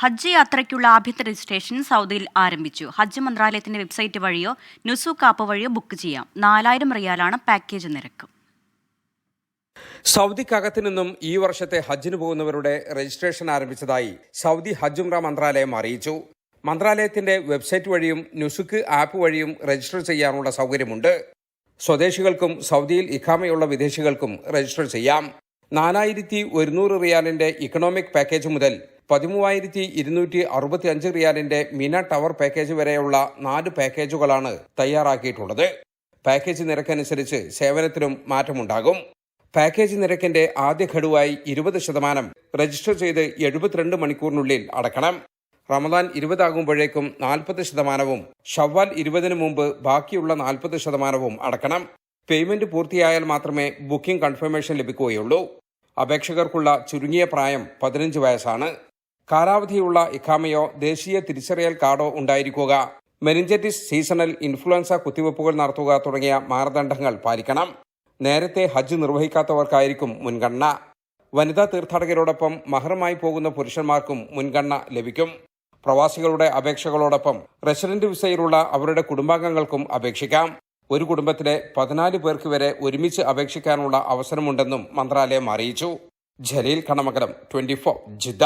ഹജ്ജ് യാത്രയ്ക്കുള്ള ആഭ്യന്തര രജിസ്ട്രേഷൻ സൗദിയിൽ ആരംഭിച്ചു. ഹജ്ജ് മന്ത്രാലയത്തിന്റെ വെബ്സൈറ്റ് വഴിയോ നുസൂക്ക് ആപ്പ് വഴിയോ ബുക്ക് ചെയ്യാം. നാലായിരം റിയാലാണ് പാക്കേജ് നിരക്ക്. സൗദിക്കകത്ത് നിന്നും ഈ വർഷത്തെ ഹജ്ജിന് പോകുന്നവരുടെ രജിസ്ട്രേഷൻ ആരംഭിച്ചതായി സൗദി ഹജ്ജ് ഉംറ മന്ത്രാലയം അറിയിച്ചു. മന്ത്രാലയത്തിന്റെ വെബ്സൈറ്റ് വഴിയും നുസുക്ക് ആപ്പ് വഴിയും രജിസ്റ്റർ ചെയ്യാനുള്ള സൗകര്യമുണ്ട്. സ്വദേശികൾക്കും സൗദിയിൽ ഇഖാമയുള്ള വിദേശികൾക്കും രജിസ്റ്റർ ചെയ്യാം. നാലായിരത്തി ഒരുന്നൂറ് റിയാലിന്റെ ഇക്കണോമിക് പാക്കേജ് മുതൽ പതിമൂവായിരത്തി ഇരുന്നൂറ്റി അറുപത്തി അഞ്ച് റിയാലിന്റെ മിന ടവർ പാക്കേജ് വരെയുള്ള നാല് പാക്കേജുകളാണ് തയ്യാറാക്കിയിട്ടുള്ളത്. പാക്കേജ് നിരക്കനുസരിച്ച് സേവനത്തിനും മാറ്റമുണ്ടാകും. പാക്കേജ് നിരക്കിന്റെ ആദ്യ ഘടുവായി ഇരുപത് ശതമാനം രജിസ്റ്റർ ചെയ്ത് എഴുപത്തിരണ്ട് മണിക്കൂറിനുള്ളിൽ അടക്കണം. റമദാൻ ഇരുപതാകുമ്പോഴേക്കും നാൽപ്പത് ശതമാനവും ഷവ്വാൽ ഇരുപതിനു മുമ്പ് ബാക്കിയുള്ള നാൽപ്പത് ശതമാനവും അടക്കണം. പേയ്മെന്റ് പൂർത്തിയായാൽ മാത്രമേ ബുക്കിംഗ് കൺഫർമേഷൻ ലഭിക്കുകയുള്ളൂ. അപേക്ഷകർക്കുള്ള ചുരുങ്ങിയ പ്രായം പതിനഞ്ച് വയസ്സാണ്. കാലാവധിയുള്ള ഇഖാമയോ ദേശീയ തിരിച്ചറിയൽ കാർഡോ ഉണ്ടായിരിക്കുക. മെനിഞ്ചറ്റിസ് സീസണൽ ഇൻഫ്ലുവൻസ കുത്തിവയ്പ്പുകൾ നടത്തുക തുടങ്ങിയ മാനദണ്ഡങ്ങൾ പാലിക്കണം. നേരത്തെ ഹജ്ജ് നിർവഹിക്കാത്തവർക്കായിരിക്കും മുൻഗണന. വനിതാ തീർത്ഥാടകരോടൊപ്പം മഹറുമായി പോകുന്ന പുരുഷന്മാർക്കും മുൻഗണന ലഭിക്കും. പ്രവാസികളുടെ അപേക്ഷകളോടൊപ്പം റെസിഡന്റ് വിസയിലുള്ള അവരുടെ കുടുംബാംഗങ്ങൾക്കും അപേക്ഷിക്കാം. ഒരു കുടുംബത്തിലെ പതിനാല് പേർക്ക് വരെ ഒരുമിച്ച് അപേക്ഷിക്കാനുള്ള അവസരമുണ്ടെന്നും മന്ത്രാലയം അറിയിച്ചു. Jaleel Kanamakalam twenty four Jeddah.